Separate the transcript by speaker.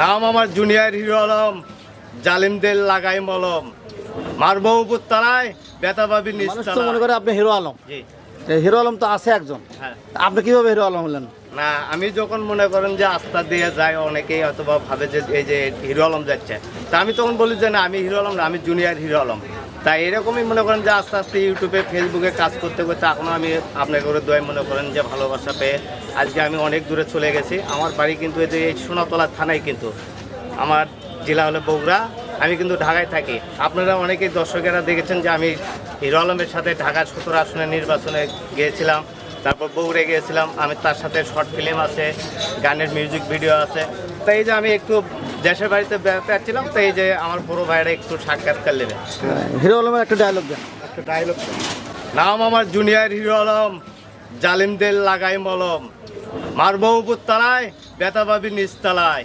Speaker 1: নাম আমার junior hero Alam জালিমদের লাগাই মলম। মারবো উপর তারায় বেতা পাবি
Speaker 2: নিশ্চয় তো মনে করে আপনি হিরো আলম।
Speaker 1: জি।
Speaker 2: হিরো আলম তো আছে একজন।
Speaker 1: হ্যাঁ।
Speaker 2: আপনি কীভাবে হিরো আলম হলেন?
Speaker 1: না আমি যখন মনে করেন যে আস্থা দিয়ে যাই অনেকেই অথবা ভাবে যে এই যে হিরো আলম যাচ্ছে। তা আমি তখন বলি যে না আমি হিরো আলম না আমি জুনিয়র হিরো আলম। তাই এরকমই মনে করেন যে আস্তে আস্তে ইউটিউবে, ফেসবুকে কাজ করতে করতে এখনও আমি আপনাকে করে দোয়াই মনে করেন যে ভালোবাসা পেয়ে আজকে আমি অনেক দূরে চলে গেছি। আমার বাড়ি কিন্তু এই যে এই সোনাতলা থানায় কিন্তু। আমার জেলা হলো বগুড়া, আমি কিন্তু ঢাকায় থাকি। আপনারা অনেকেই দর্শকেরা দেখেছেন যে আমি হিরো আলমের সাথে ঢাকা সতেরো আসনের নির্বাচনে গিয়েছিলাম, তারপর বগুড়ে গিয়েছিলাম। আমি তার সাথে শর্ট ফিল্ম আছে, গানের মিউজিক ভিডিও আছে। তাই যে আমি একটু দেশের বাড়িতে বেড়াতে যাচ্ছিলাম তো এই যে আমার বড় ভাইরা একটু সাক্ষাৎকার নেবে।
Speaker 2: হিরো আলমের একটা ডায়লগ দেন।
Speaker 1: একটা ডায়লগ নাম আমার জুনিয়র হিরো আলম জালিমদের লাগাই মলম মারবো উপর তালায় বেতা পাবি নিচতলায়।